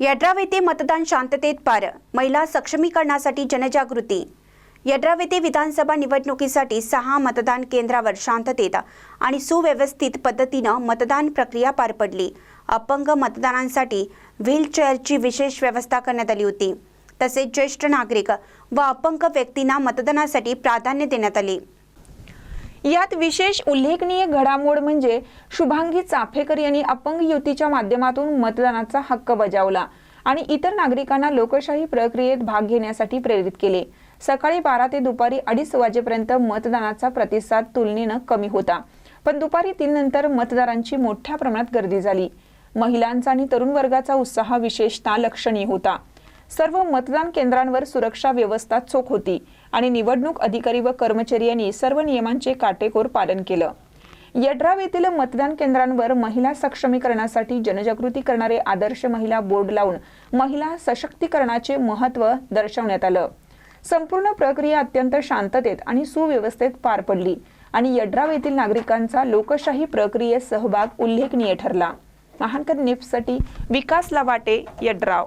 यड्राव येथे मतदान शांततेत पार. महिला सक्षमीकरणासाठी जनजागृती. यड्राव येथे विधानसभा निवडणुकीसाठी सहा मतदान केंद्रावर शांततेत आणि सुव्यवस्थित पद्धतीनं मतदान प्रक्रिया पार पडली. अपंग मतदानांसाठी व्हीलचेअरची विशेष व्यवस्था करण्यात आली होती. तसेच ज्येष्ठ नागरिक व अपंग व्यक्तींना मतदानासाठी प्राधान्य देण्यात आले. यात विशेष उल्लेखनीय घडामोड म्हणजे शुभांगी चाफेकर यांनी अपंग युतीच्या माध्यमातून मतदानाचा हक्क बजावला आणि इतर नागरिकांना लोकशाही प्रक्रियेत भाग घेण्यासाठी प्रेरित केले. सकाळी बारा ते दुपारी अडीच वाजेपर्यंत मतदानाचा प्रतिसाद तुलनेनं कमी होता. पण दुपारी तीन नंतर मतदारांची मोठ्या प्रमाणात गर्दी झाली. महिलांचा आणि तरुण वर्गाचा उत्साह विशेषतः लक्षणीय होता. सर्व मतदान केंद्रांवर सुरक्षा व्यवस्था चोख होती आणि निवडणूक अधिकारी व कर्मचारी यांनी सर्व नियमांचे काटेकोर पालन केलं. यड्राव येथील मतदान केंद्रांवर महिला सक्षमीकरणासाठी जनजागृती करणारे आदर्श महिला बोर्ड लावून महिला सशक्तीकरणाचे महत्त्व दर्शवण्यात आलं. संपूर्ण प्रक्रिया अत्यंत शांततेत आणि सुव्यवस्थेत पार पडली आणि यड्राव येथील नागरिकांचा लोकशाही प्रक्रियेत सहभाग उल्लेखनीय ठरला. महानकर निफ्टसाठी विकास लवाटे यड्राव.